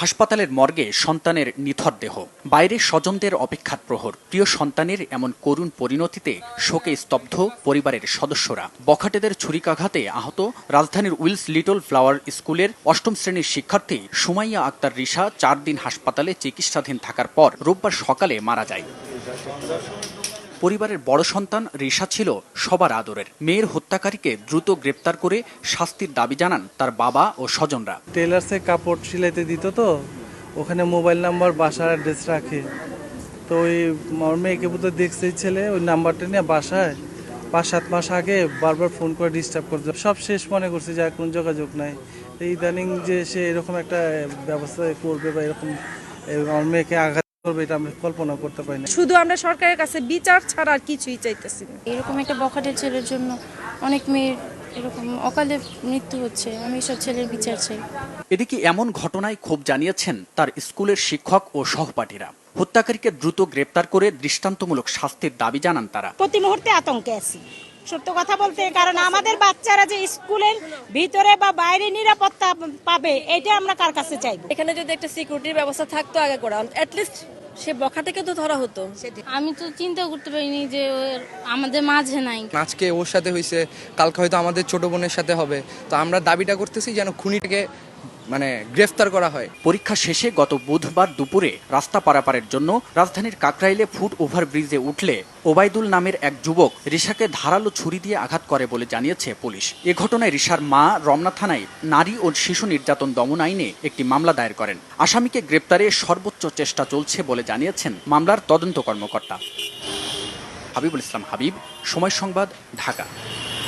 হাসপাতালের মর্গে সন্তানের নিথর দেহ। বাইরে স্বজনদের অপেক্ষার প্রহর। প্রিয় সন্তানের এমন করুণ পরিণতিতে শোকে স্তব্ধ পরিবারের সদস্যরা। বখাটেদের ছুরিকাঘাতে আহত রাজধানীর উইলস লিটল ফ্লাওয়ার স্কুলের অষ্টম শ্রেণির শিক্ষার্থী সুমাইয়া আক্তার রিসা চার দিন হাসপাতালে চিকিৎসাধীন থাকার পর রোববার সকালে মারা যায়। পরিবারের বড় সন্তান রিসা ছিল সবার আদরের। মেয়ের হত্যাকারীকে দ্রুত গ্রেপ্তার করে শাস্তির দাবি জানান তার বাবা ও স্বজনরা। টেলার্সে কাপড় সিলাইতে দিত তো, ওখানে মোবাইল নাম্বার, বাসার অ্যাড্রেস রাখে। তো ওই মেয়েকে বোধ দেখছে ছেলে, ওই নাম্বারটা নিয়ে বাসায় পাঁচ, সাত মাস আগে বারবার ফোন করে ডিস্টার্ব করছে। সব শেষ মনে করছে যে কোনো যোগাযোগ নাই। ইদানিং যে সে এরকম একটা ব্যবস্থা করবে বা এরকম মেয়েকে আঘাত করবে এটা আমরা কল্পনা করতে পারি না। শুধু আমরা সরকারের কাছে বিচার ছাড়া আর কিছুই চাইতেছি না। এরকম একটা বখাটের ছেলের জন্য অনেক মেয়ের এরকম অকালে মৃত্যু হচ্ছে আমি এসব ছেলের বিচার চাই। এদিকে এমন ঘটনায় ক্ষোভ জানিয়েছেন তার স্কুলের শিক্ষক ও সহপাঠীরা? হত্যাকারীকে দ্রুত গ্রেপ্তার করে দৃষ্টান্তমূলক শাস্তির দাবি জানান তারা। প্রতি মুহূর্তে আতঙ্কে আছি। সত্য কথা বলতে কারণ আমাদের বাচ্চারা যে স্কুলের ভিতরে বা বাইরে নিরাপত্তা পাবে এটা আমরা কার কাছে চাইব? এখানে যদি একটা সিকিউরিটির ব্যবস্থা থাকতো আগে করে অ্যাটলিস্ট সে বখাটেকে তো ধরা হতো। আমি তো চিন্তা করতে পারিনি যে আমাদের মাঝে নাই। আজকে ওর সাথে হয়েছে কালকে হয়তো আমাদের ছোট বোনের সাথে হবে। তো আমরা দাবিটা করতেছি যেন খুনিটাকে মানে গ্রেফতার করা হয়। পরীক্ষা শেষে গত বুধবার দুপুরে রাস্তা পারাপারের জন্য রাজধানীর কাকরাইলে ফুট ওভারব্রিজে উঠলে ওবায়দুল নামের এক যুবক রিশাকে ধারালো ছুরি দিয়ে আঘাত করে বলে জানিয়েছে পুলিশ। এ ঘটনায় রিশার মা রমনা থানায় নারী ও শিশু নির্যাতন দমন আইনে একটি মামলা দায়ের করেন। আসামিকে গ্রেপ্তারে সর্বোচ্চ চেষ্টা চলছে বলে জানিয়েছেন মামলার তদন্ত কর্মকর্তা। হাবিবুল ইসলাম হাবিব, সময় সংবাদ, ঢাকা।